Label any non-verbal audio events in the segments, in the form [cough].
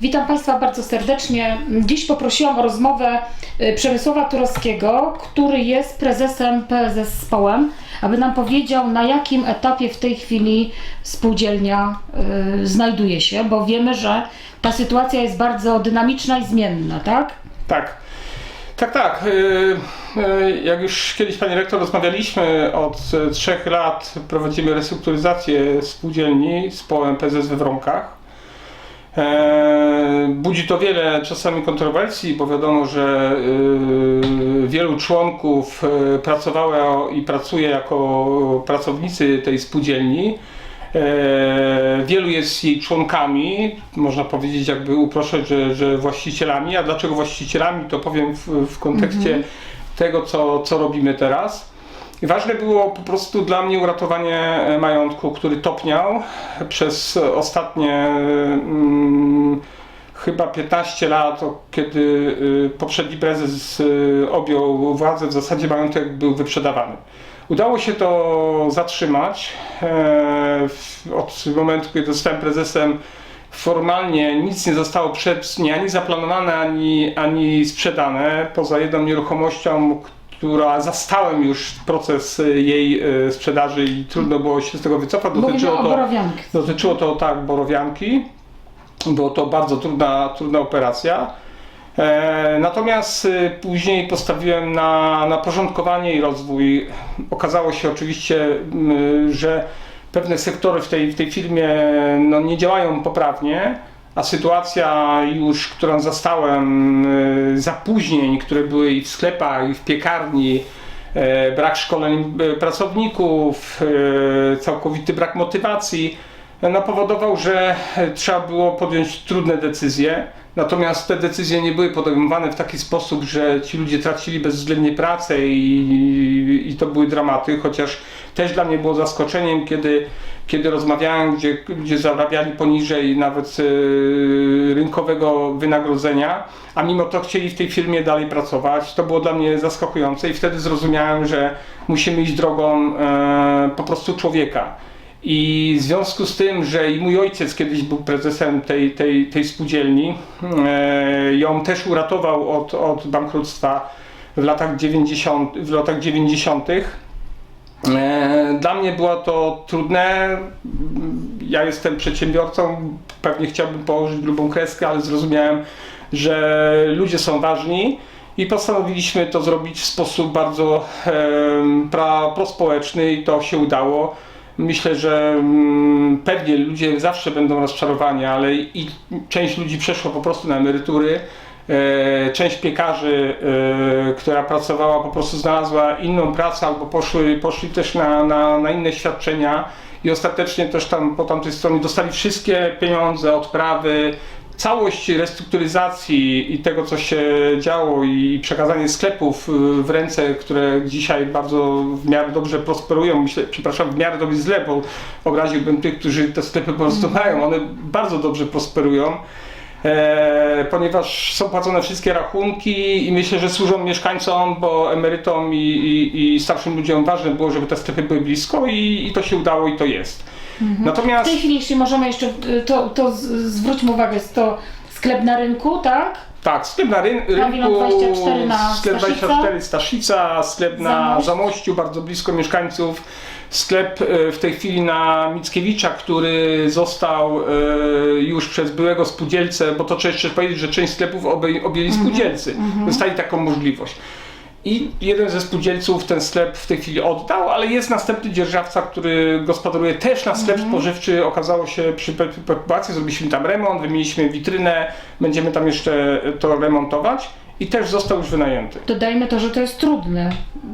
Witam Państwa bardzo serdecznie. Dziś poprosiłam o rozmowę y, Przemysława Turowskiego, który jest prezesem PSS Społem, aby nam powiedział, na jakim etapie w tej chwili spółdzielnia y, znajduje się, bo wiemy, że ta sytuacja jest bardzo dynamiczna i zmienna, tak? Tak. Tak, tak. Y, y, Jak już kiedyś Pani Rektor rozmawialiśmy, od trzech lat prowadzimy restrukturyzację spółdzielni z połem PZS we Wronkach. E, Budzi to wiele czasami kontrowersji, bo wiadomo, że y, wielu członków y, pracowało i pracuje jako pracownicy tej spółdzielni. E, Wielu jest jej członkami, można powiedzieć, jakby uproszczać, że, że właścicielami. A dlaczego właścicielami, to powiem w, w kontekście tego, co, co robimy teraz. Ważne było po prostu dla mnie uratowanie e, majątku, który topniał przez ostatnie mm, chyba 15 lat, kiedy y, poprzedni prezes y, objął władzę, w zasadzie majątek był wyprzedawany. Udało się to zatrzymać. E, Od momentu, kiedy zostałem prezesem, formalnie nic nie zostało przez mnie ani zaplanowane, ani, ani sprzedane, poza jedną nieruchomością, która zastałem już proces y, jej y, sprzedaży i trudno było się z tego wycofać. Dotyczyło to, dotyczyło to tak borowianki. Było to bardzo trudna, trudna operacja. E, Natomiast y, później postawiłem na, na porządkowanie i rozwój. Okazało się oczywiście, że pewne sektory w tej, w tej firmie no, nie działają poprawnie, a sytuacja już, którą zastałem, y, zapóźnień, które były i w sklepach, i w piekarni, e, brak szkoleń e, pracowników, całkowity brak motywacji, no, powodował, że trzeba było podjąć trudne decyzje. Natomiast te decyzje nie były podejmowane w taki sposób, że ci ludzie tracili bezwzględnie pracę i, i to były dramaty, chociaż też dla mnie było zaskoczeniem, kiedy, kiedy rozmawiałem, gdzie, gdzie zarabiali poniżej nawet e, rynkowego wynagrodzenia, a mimo to chcieli w tej firmie dalej pracować. To było dla mnie zaskakujące i wtedy zrozumiałem, że musimy iść drogą e, po prostu człowieka. I w związku z tym, że i mój ojciec kiedyś był prezesem tej, tej, tej spółdzielni, e, ją też uratował od, od bankructwa w latach 90. W latach 90. E, Dla mnie było to trudne. Ja jestem przedsiębiorcą, pewnie chciałbym położyć grubą kreskę, ale zrozumiałem, że ludzie są ważni i postanowiliśmy to zrobić w sposób bardzo prospołeczny i to się udało. Myślę, że mm, pewnie ludzie zawsze będą rozczarowani, ale i część ludzi przeszło po prostu na emerytury. E, Część piekarzy, e, która pracowała, po prostu znalazła inną pracę albo poszły, poszli też na, na, na inne świadczenia i ostatecznie też tam po tamtej stronie dostali wszystkie pieniądze, odprawy, całość restrukturyzacji i tego, co się działo i przekazanie sklepów y, w ręce, które dzisiaj bardzo w miarę dobrze prosperują, myślę, przepraszam, w miarę dobrze źle, bo obraziłbym tych, którzy te sklepy po prostu mają, one bardzo dobrze prosperują. E, ponieważ są płacone wszystkie rachunki i myślę, że służą mieszkańcom, bo emerytom i, i, i starszym ludziom ważne było, żeby te sklepy były blisko i, i to się udało i to jest. W Natomiast tej chwili, jeśli możemy jeszcze, y, to, to zwróćmy uwagę, jest to sklep na rynku, tak? Tak, sklep na ryn- Pawilon rynku, 24 na sklep Staszica. 24 Staszica, sklep na Zamość. Zamościu, bardzo blisko mieszkańców, sklep e, w tej chwili na Mickiewicza, który został e, już przez byłego spółdzielcę, bo to trzeba jeszcze powiedzieć, że część sklepów obej- objęli Mhm. spółdzielcy, dostali taką możliwość. I jeden ze spółdzielców ten sklep w tej chwili oddał, ale jest następny dzierżawca, który gospodaruje też na sklep spożywczy. Okazało się przy pe- perturbacji, zrobiliśmy tam remont, wymieniliśmy witrynę, będziemy tam jeszcze to remontować i też został już wynajęty. Dodajmy to, że to jest trudny,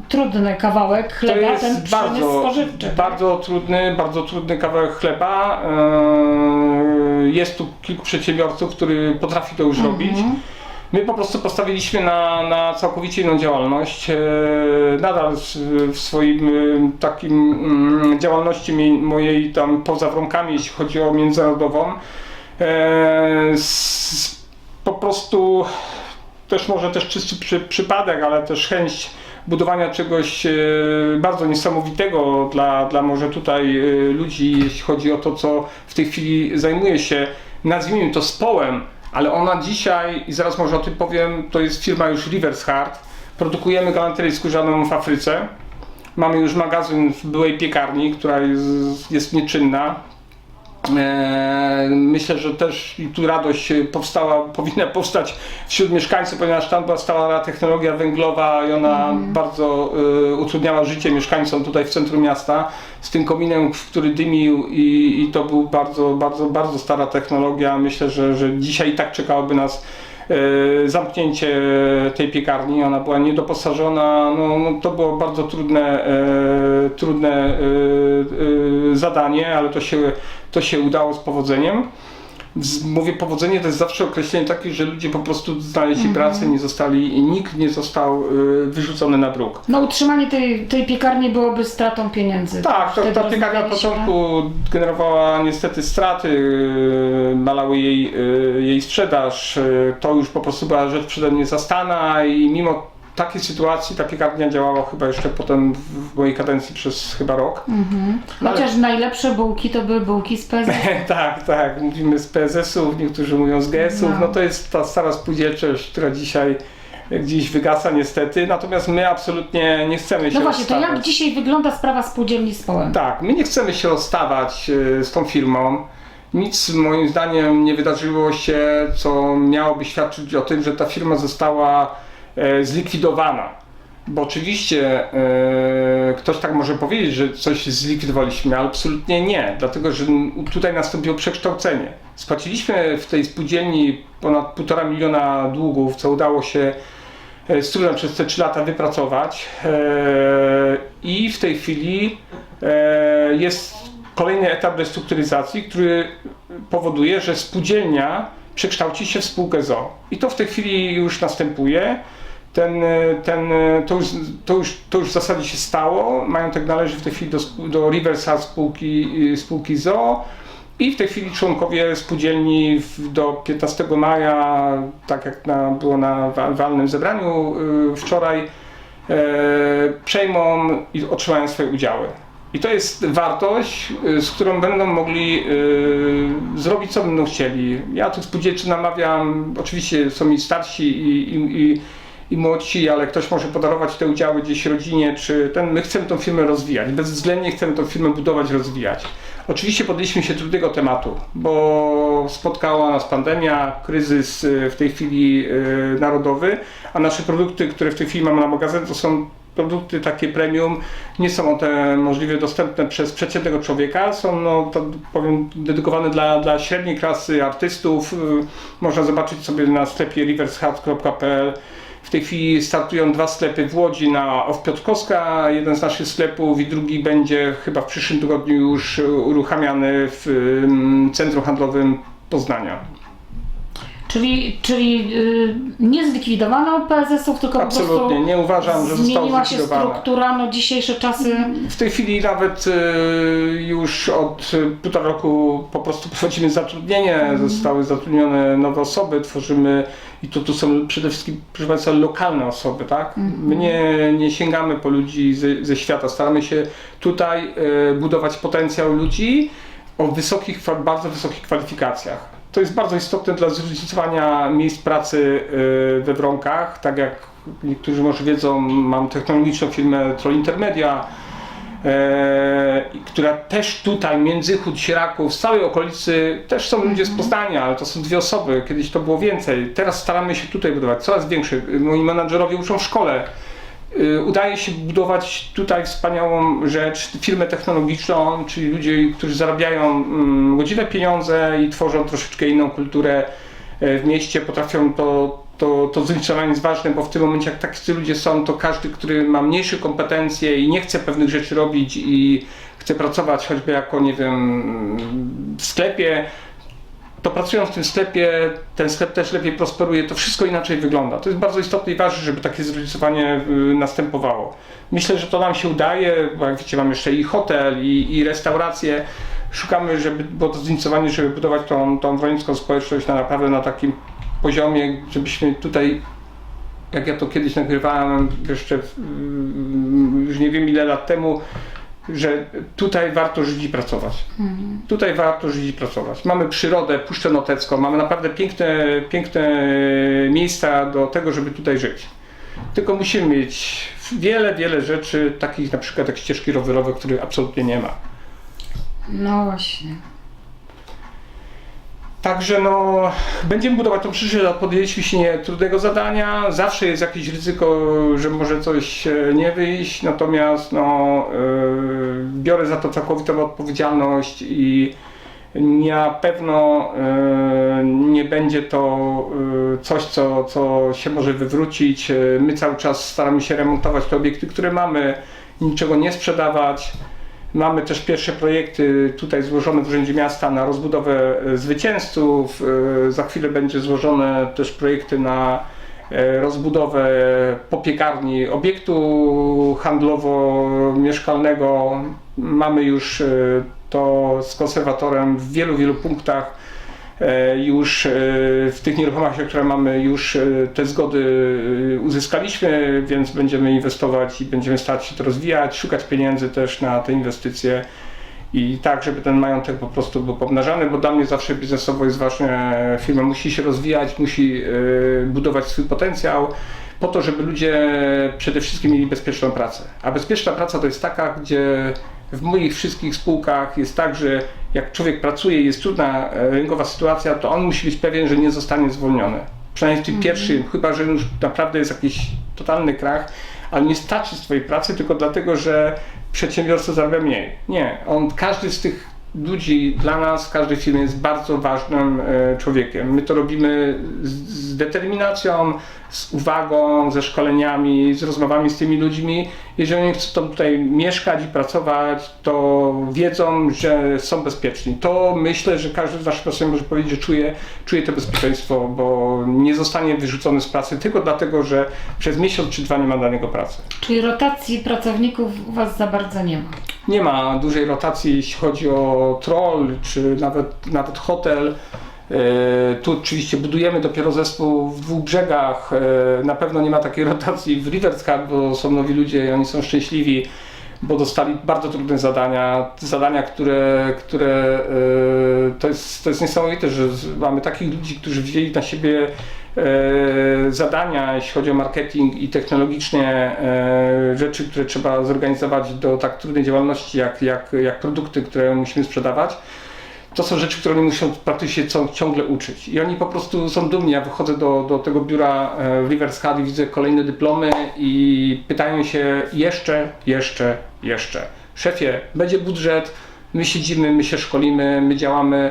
trudny kawałek To chleba, ten jest przemysł bardzo, spożywczy. tak? bardzo trudny, bardzo trudny kawałek chleba. Eee, Jest tu kilku przedsiębiorców, którzy potrafi to już Mhm. robić. My po prostu postawiliśmy na, na całkowicie inną działalność. E, Nadal w swoim e, takim mm, działalności mojej tam poza wronkami, jeśli chodzi o międzynarodową, e, po prostu też może też czysty przy, przypadek, ale też chęć budowania czegoś bardzo niesamowitego dla, dla może tutaj ludzi, jeśli chodzi o to, co w tej chwili zajmuje się, nazwijmy to społem, ale ona dzisiaj, i zaraz może o tym powiem, to jest firma już Reverse Hard. Produkujemy galanterię skórzaną w Afryce. Mamy już magazyn w byłej piekarni, która jest, jest nieczynna. Eee, Myślę, że też i tu radość powstała, powinna powstać wśród mieszkańców, ponieważ tam była stała technologia węglowa i ona bardzo e, utrudniała życie mieszkańcom tutaj w centrum miasta. Z tym kominem, w który dymił i, i to był bardzo, bardzo, bardzo stara technologia. Myślę, że, że dzisiaj i tak czekałoby nas e, zamknięcie tej piekarni. Ona była niedoposażona. No, no to było bardzo trudne, e, trudne e, e, zadanie, ale to się, to się udało z powodzeniem. Mówię powodzenie to jest zawsze określenie takie, że ludzie po prostu znaleźli pracę, nie zostali i nikt nie został e, wyrzucony na bruk. No utrzymanie tej, tej piekarni byłoby stratą pieniędzy. Tak, to, ta piekarnia na początku generowała niestety straty, malały jej, yy, jej sprzedaż. To już po prostu była rzecz przede mnie zastana i mimo takiej sytuacji ta piekarnia działała chyba jeszcze potem w mojej kadencji przez chyba rok. Mhm. Chociaż najlepsze bułki to były bułki z PZ. [laughs] tak, tak, mówimy z PSS-ów, niektórzy mówią z GS-ów, No. no to jest ta stara spółdzielczość, która dzisiaj gdzieś wygasa niestety, natomiast my absolutnie nie chcemy się No właśnie, to jak rozstawać. dzisiaj wygląda sprawa spółdzielni z Połem? Tak, my nie chcemy się rozstawać e, z tą firmą. Nic moim zdaniem nie wydarzyło się, co miałoby świadczyć o tym, że ta firma została zlikwidowana. Bo oczywiście e, ktoś tak może powiedzieć, że coś zlikwidowaliśmy, ale absolutnie nie, dlatego że tutaj nastąpiło przekształcenie. Spłaciliśmy w tej spółdzielni ponad 1,5 miliona długów, co udało się e, z trudem przez te 3 lata wypracować e, i w tej chwili e, jest kolejny etap restrukturyzacji, który powoduje, że spółdzielnia przekształci się w spółkę ZO. I to w tej chwili już następuje. Ten, e, ten, e, to, już, to, już, to już w zasadzie się stało. Majątek należy w tej chwili do, do Riverside spółki, y, spółki ZO. I w tej chwili członkowie spółdzielni w, do 15 maja, tak jak na, było na wa- walnym zebraniu y, wczoraj, e, przejmą i otrzymają swoje udziały. I to jest wartość, y, z którą będą mogli y, zrobić co będą chcieli. Ja tych spółdzielczy namawiam, oczywiście są i starsi i, i, i, i młodsi, ale ktoś może podarować te udziały gdzieś rodzinie, czy ten, my chcemy tą firmę rozwijać, bezwzględnie chcemy tą firmę budować, rozwijać. Oczywiście podjęliśmy się trudnego tematu, bo spotkała nas pandemia, kryzys y, w tej chwili y, narodowy, a nasze produkty, które w tej chwili mamy na magazyn, to są produkty takie premium, nie są one możliwie dostępne przez przeciętnego człowieka, są no, to powiem dedykowane dla, dla średniej klasy artystów. Y, Można zobaczyć sobie na sklepie rivershouse.pl. W tej chwili startują dwa sklepy w Łodzi na Off Piotrkowska, jeden z naszych sklepów i drugi będzie chyba w przyszłym tygodniu już uruchamiany w ym, centrum handlowym Poznania. Czyli, czyli y, nie zlikwidowano PSS-ów, tylko po Absolutnie, prostu nie uważam, że zmieniła się struktura, no dzisiejsze czasy. W tej chwili nawet y, już od półtora roku po prostu prowadzimy zatrudnienie, zostały zatrudnione nowe osoby, tworzymy i to tu są przede wszystkim, proszę Państwa, lokalne osoby, tak? My nie, nie sięgamy po ludzi ze, ze świata, staramy się tutaj y, budować potencjał ludzi o wysokich, bardzo wysokich kwalifikacjach. To jest bardzo istotne dla zróżnicowania miejsc pracy y, we Wronkach, tak jak niektórzy może wiedzą, mam technologiczną firmę Troll Intermedia, e, która też tutaj, Międzychód, Sieraków, z całej okolicy, też są ludzie z Poznania, ale to są dwie osoby, kiedyś to było więcej. Teraz staramy się tutaj budować, coraz większe. Moi menadżerowie uczą w szkole. Y, Udaje się budować tutaj wspaniałą rzecz, firmę technologiczną, czyli ludzie, którzy zarabiają mm, godziwe pieniądze i tworzą troszeczkę inną kulturę e, w mieście, potrafią to, to, to zróżnicowanie jest ważne, bo w tym momencie jak tacy ludzie są, to każdy, który ma mniejsze kompetencje i nie chce pewnych rzeczy robić i chce pracować choćby jako, nie wiem, w sklepie, to pracując w tym sklepie, ten sklep też lepiej prosperuje, to wszystko inaczej wygląda. To jest bardzo istotne i ważne, żeby takie zróżnicowanie y, następowało. Myślę, że to nam się udaje, bo jak wiecie, mam jeszcze i hotel, i, i restaurację. Szukamy, żeby było to zróżnicowanie, żeby budować tą, tą wrońską społeczność na naprawdę na takim poziomie, żebyśmy tutaj, jak ja to kiedyś nagrywałem jeszcze w- mm, już nie wiem ile lat temu, że tutaj warto żyć i pracować. Tutaj warto żyć i pracować. Mamy przyrodę, Puszczę Notecką, mamy naprawdę piękne, piękne miejsca do tego, żeby tutaj żyć. Tylko musimy mieć wiele, wiele rzeczy, takich na przykład jak ścieżki rowerowe, których absolutnie nie ma. No właśnie. Także no, będziemy budować tą przyszłość, podjęliśmy się nie trudnego zadania. Zawsze jest jakieś ryzyko, że może coś e, nie wyjść, natomiast no, e, biorę za to całkowitą odpowiedzialność i na pewno e, nie będzie to e, coś, co, co się może wywrócić. My cały czas staramy się remontować te obiekty, które mamy, niczego nie sprzedawać. Mamy też pierwsze projekty tutaj złożone w Urzędzie Miasta na rozbudowę e, zwycięzców. E, Za chwilę będzie złożone też projekty na e, rozbudowę popiekarni obiektu handlowo-mieszkalnego. Mamy już to z konserwatorem w wielu, wielu punktach. E, Już e, w tych nieruchomościach, które mamy, już e, te zgody uzyskaliśmy, więc będziemy inwestować i będziemy starać się to rozwijać, szukać pieniędzy też na te inwestycje i tak, żeby ten majątek po prostu był pomnażany, bo dla mnie zawsze biznesowo jest ważne, firma musi się rozwijać, musi budować swój potencjał po to, żeby ludzie przede wszystkim mieli bezpieczną pracę. A bezpieczna praca to jest taka, gdzie w moich wszystkich spółkach jest tak, że jak człowiek pracuje i jest trudna e, rynkowa sytuacja, to on musi być pewien, że nie zostanie zwolniony. Przynajmniej w tym pierwszym, chyba że już naprawdę jest jakiś totalny krach, ale nie starczy swojej pracy tylko dlatego, że przedsiębiorca zarabia mniej. Nie, on, każdy z tych ludzi dla nas, w każdej firmie jest bardzo ważnym e, człowiekiem. My to robimy z, z determinacją, z uwagą, ze szkoleniami, z rozmowami z tymi ludźmi. Jeżeli oni chcą tutaj mieszkać i pracować, to wiedzą, że są bezpieczni. To myślę, że każdy z naszych pracowników może powiedzieć, że czuje, czuje to bezpieczeństwo, bo nie zostanie wyrzucony z pracy tylko dlatego, że przez miesiąc czy dwa nie ma dla niego pracy. Czyli rotacji pracowników u Was za bardzo nie ma. Nie ma dużej rotacji, jeśli chodzi o troll, czy nawet, nawet hotel. E, Tu oczywiście budujemy dopiero zespół w dwóch brzegach. E, Na pewno nie ma takiej [laughs] rotacji w Riverscard, bo są nowi ludzie i oni są szczęśliwi, bo dostali bardzo trudne zadania. Zadania, które, które e, to, jest, to jest niesamowite, że mamy takich ludzi, którzy wzięli na siebie zadania, jeśli chodzi o marketing i technologiczne e, rzeczy, które trzeba zorganizować do tak trudnej działalności, jak, jak, jak produkty, które musimy sprzedawać. To są rzeczy, które oni muszą praktycznie ciągle uczyć. I oni po prostu są dumni. Ja wychodzę do, do tego biura e, w Riverside i widzę kolejne dyplomy i pytają się jeszcze, jeszcze, jeszcze. Szefie, będzie budżet, my siedzimy, my się szkolimy, my działamy.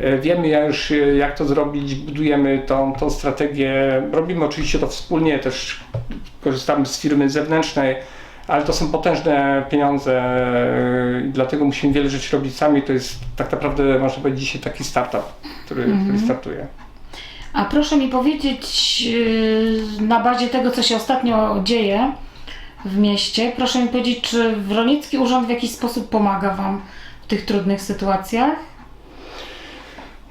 E, Wiemy ja już, e, jak to zrobić, budujemy tą, tą strategię. Robimy oczywiście to wspólnie, też korzystamy z firmy zewnętrznej, ale to są potężne pieniądze e, dlatego musimy wiele rzeczy robić sami. To jest tak naprawdę, można powiedzieć, dzisiaj taki startup, który, który startuje. A proszę mi powiedzieć, yy, na bazie tego, co się ostatnio dzieje w mieście, proszę mi powiedzieć, czy Wronicki Urząd w jakiś sposób pomaga Wam w tych trudnych sytuacjach?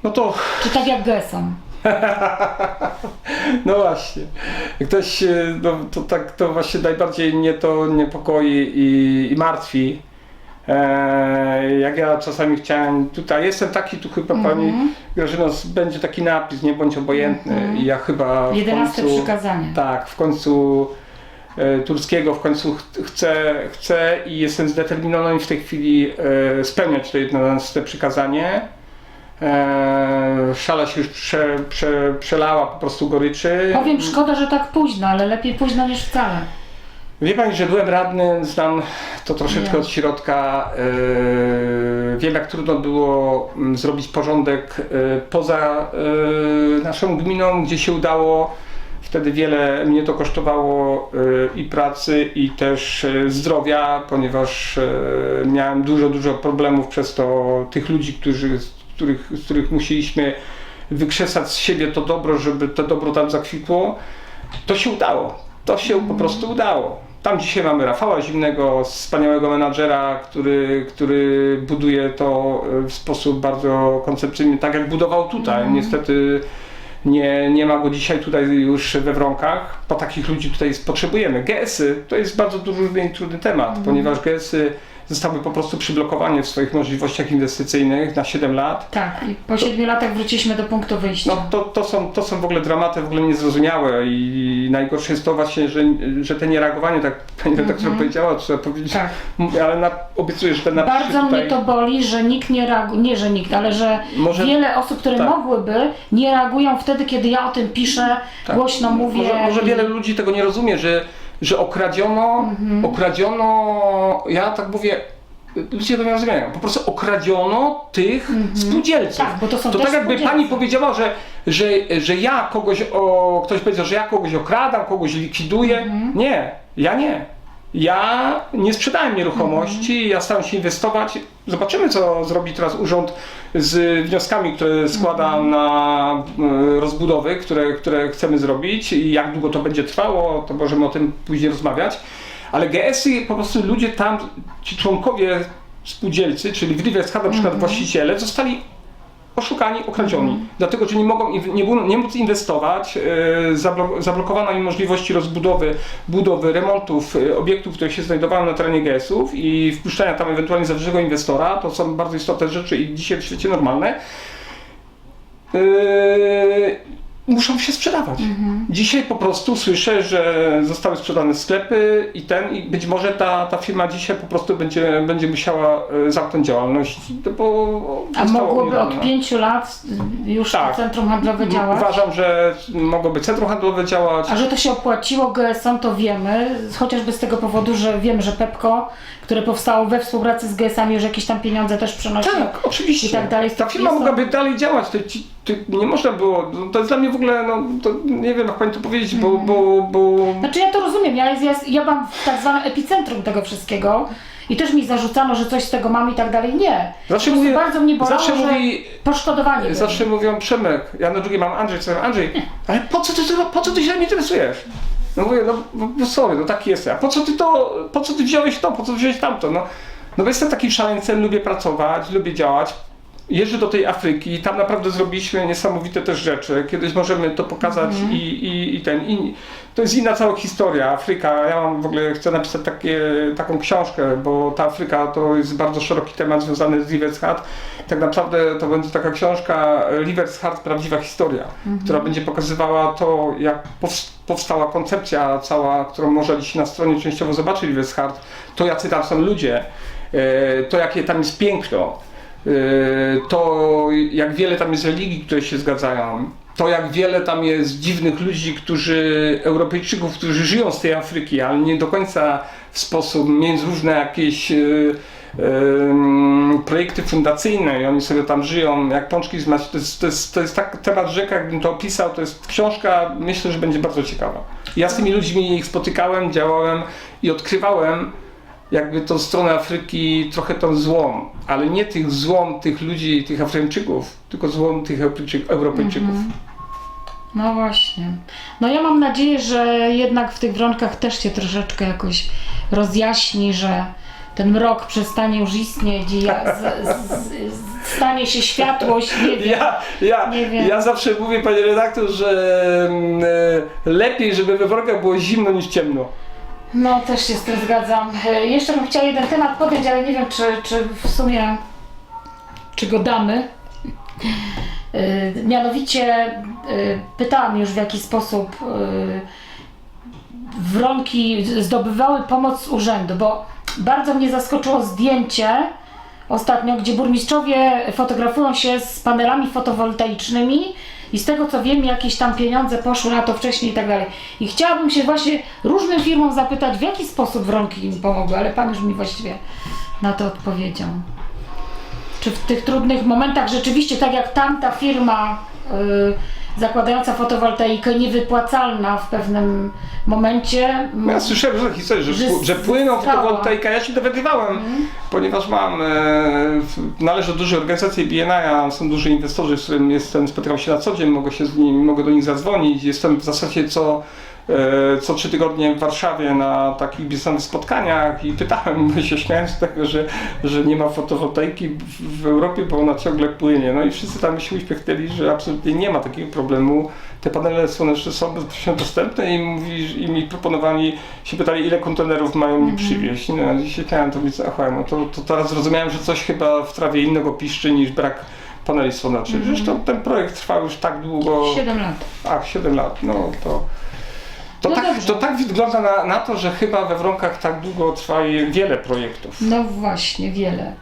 No to Czy tak jak GESOM? [laughs] No właśnie. Ktoś, e, no, to tak to właśnie najbardziej mnie to niepokoi i, i martwi. E, jak ja czasami chciałem, tutaj jestem taki, tu chyba pani Grażyno, będzie taki napis, nie bądź obojętny i ja chyba 11 końcu, przykazanie. tak, w końcu e, Turskiego w końcu ch- chcę, chcę i jestem zdeterminowany w tej chwili e, spełniać to 11 przykazanie. E, szala się już prze, prze, przelała po prostu goryczy. Powiem, szkoda, że tak późno, ale lepiej późno niż wcale. Wie Pani, że byłem radny, znam to troszeczkę Ja. od środka. Yy, wiem, jak trudno było mm, zrobić porządek yy, poza yy, naszą gminą, gdzie się udało. Wtedy wiele mnie to kosztowało yy, i pracy, i też yy, zdrowia, ponieważ yy, miałem dużo, dużo problemów przez to tych ludzi, którzy, z, których, z których musieliśmy wykrzesać z siebie to dobro, żeby to dobro tam zakwitło. To się udało. To się po prostu udało. Tam dzisiaj mamy Rafała Zimnego, wspaniałego menadżera, który, który buduje to w sposób bardzo koncepcyjny, tak jak budował tutaj. Niestety nie, nie ma go dzisiaj tutaj już we Wronkach, bo takich ludzi tutaj potrzebujemy. GS-y to jest bardzo trudny i trudny temat, ponieważ GS-y zostały po prostu przyblokowane w swoich możliwościach inwestycyjnych na 7 lat. Tak, i po siedmiu latach wróciliśmy do punktu wyjścia. No to, to, są, to są w ogóle dramaty w ogóle niezrozumiałe i najgorsze jest to właśnie, że, że te niereagowanie, tak pani redaktor powiedziała, trzeba powiedzieć, Tak. ale na, obiecuję, że te napiszy Bardzo tutaj... mnie to boli, że nikt nie reaguje, nie że nikt, ale że Może- wiele osób, które tak. mogłyby, nie reagują wtedy, kiedy ja o tym piszę, Tak. głośno mówię. Może, może i- wiele ludzi tego nie rozumie, że, że okradziono, Mhm. okradziono, ja tak mówię, ludzie tego nie rozumieją, po prostu okradziono tych spółdzielców. Tak, bo to są to tak jakby pani powiedziała, że, że, że ja kogoś, o, ktoś powiedział, że ja kogoś okradam, kogoś likwiduję. Mhm. Nie, ja nie. Ja nie sprzedałem nieruchomości, Mhm. ja staram się inwestować. Zobaczymy, co zrobi teraz urząd z wnioskami, które składa Mhm. na e, rozbudowy, które, które chcemy zrobić i jak długo to będzie trwało, to możemy o tym później rozmawiać. Ale GS-y, po prostu ludzie tam, ci członkowie spółdzielcy, czyli w Riverscard na przykład właściciele, zostali oszukani, okradzioni. Dlatego, że nie mogą nie, nie móc inwestować, zablo- zablokowano im możliwości rozbudowy, budowy, remontów e, obiektów, które się znajdowały na terenie GS-ów i wpuszczania tam ewentualnie zawyżego inwestora. To są bardzo istotne rzeczy i dzisiaj w świecie normalne. E, muszą się sprzedawać. Dzisiaj po prostu słyszę, że zostały sprzedane sklepy i ten, i być może ta, ta firma dzisiaj po prostu będzie, będzie musiała e, zamknąć działalność, no bo A mogłoby od pięciu lat już Tak. centrum handlowe działać? Uważam, że mogłoby centrum handlowe działać. A że to się opłaciło GS-om, to wiemy, chociażby z tego powodu, że wiem, że Pepko, które powstało we współpracy z GS-ami, już jakieś tam pieniądze też przynosi. Tak, oczywiście. I tak dalej. Ta firma mogłaby dalej działać. To nie można było. no, To jest dla mnie w ogóle, no, to nie wiem jak pani to powiedzieć, bo, bo, bo Znaczy ja to rozumiem, ja, ja, ja mam tak zwane epicentrum tego wszystkiego i też mi zarzucano, że coś z tego mam i tak dalej. Nie. Zawsze mówię- bardzo mnie bolało, zawsze mówi- poszkodowanie. zawsze mówią Przemek, ja na drugiej mam Andrzej, co Andrzej, ale po co ty, po co ty się tym interesujesz? No mówię, no, no, no sorry, no taki jest. A po co ty to, po co ty wziąłeś to, po co wziąłeś tamto? No, no bo jestem takim szaleńcem, lubię pracować, lubię działać. Jeżdżę do tej Afryki, tam naprawdę zrobiliśmy niesamowite też rzeczy. Kiedyś możemy to pokazać i, i, i ten. I to jest inna cała historia. Afryka, ja mam w ogóle chcę napisać takie, taką książkę, bo ta Afryka to jest bardzo szeroki temat związany z Rivers Hat. Tak naprawdę to będzie taka książka Rivers Hat, prawdziwa historia, która będzie pokazywała to, jak powst- powstała koncepcja cała, którą można dziś na stronie częściowo zobaczyć Rivers Hat, to jacy tam są ludzie, e, to jakie tam jest piękno. Yy, to jak wiele tam jest religii, które się zgadzają, to jak wiele tam jest dziwnych ludzi, którzy, Europejczyków, którzy żyją z tej Afryki, ale nie do końca w sposób, mieć różne jakieś yy, yy, projekty fundacyjne i oni sobie tam żyją jak pączki z. To jest, to jest, to jest tak temat rzeka, jakbym to opisał, to jest książka, myślę, że będzie bardzo ciekawa. Ja z tymi ludźmi ich spotykałem, działałem i odkrywałem, jakby tą stronę Afryki trochę tą złą, ale nie tych złą tych ludzi, tych Afrykańczyków, tylko złą tych Europejczyk- Europejczyków. No właśnie. No ja mam nadzieję, że jednak w tych wronkach też się troszeczkę jakoś rozjaśni, że ten mrok przestanie już istnieć i ja, z, z, z, stanie się światłość, nie wiem. Ja, ja, Nie wiem. ja zawsze mówię, panie redaktor, że mm, e, lepiej, żeby we wrogach było zimno niż ciemno. No też się z tym zgadzam. E, Jeszcze bym chciała jeden temat podjąć, ale nie wiem, czy, czy w sumie czy go damy. E, Mianowicie e, pytałam już w jaki sposób wronki zdobywały pomoc z urzędu, bo bardzo mnie zaskoczyło zdjęcie ostatnio, gdzie burmistrzowie fotografują się z panelami fotowoltaicznymi i z tego co wiem, jakieś tam pieniądze poszły na to wcześniej i tak dalej. I chciałabym się właśnie różnym firmom zapytać, w jaki sposób wronki im pomogły, ale pan już mi właściwie na to odpowiedział. Czy w tych trudnych momentach rzeczywiście, tak jak tamta firma y, zakładająca fotowoltaikę, niewypłacalna w pewnym momencie. No Ja słyszałem różne historie, że, Że że, że płyną zyskała. fotowoltaika. Ja się dowiadywałem, ponieważ mam, e, w- należę do dużej organizacji BNI, są duży inwestorzy, z którym jestem, spotykam się na co dzień, mogę, się z nimi, mogę do nich zadzwonić. Jestem w zasadzie co, co trzy tygodnie w Warszawie na takich biznesowych spotkaniach i pytałem, się śmiałem z tego, że, że nie ma fotowoltaiki w, Europie, bo ona ciągle płynie. No i wszyscy tam się uśmiechnęli, że absolutnie nie ma takiego problemu. Te panele słoneczne są bezpośrednio [laughs] dostępne i, mówi, i mi proponowali, się pytali, ile kontenerów mają mi przywieźć. No, ja się pytałem, to mi aha, no to, to teraz zrozumiałem, że coś chyba w trawie innego piszczy niż brak paneli słonecznych. Zresztą ten projekt trwał już tak długo. 7 lat. A, 7 lat, no to. To, No tak, dobrze. to tak wygląda na, na to, że chyba we Wronkach tak długo trwa wiele projektów. No właśnie, wiele.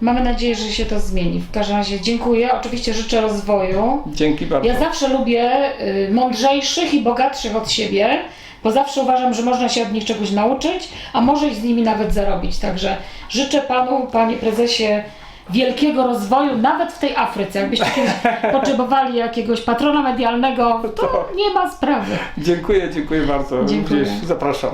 Mamy nadzieję, że się to zmieni. W każdym razie dziękuję. Oczywiście życzę rozwoju. Dzięki bardzo. Ja zawsze lubię y, mądrzejszych i bogatszych od siebie, bo zawsze uważam, że można się od nich czegoś nauczyć, a może i z nimi nawet zarobić. Także życzę panu, panie prezesie, wielkiego rozwoju, nawet w tej Afryce. Jakbyście kiedyś [laughs] potrzebowali jakiegoś patrona medialnego, to nie ma sprawy. Dziękuję, dziękuję bardzo. Dziękuję. Zapraszam.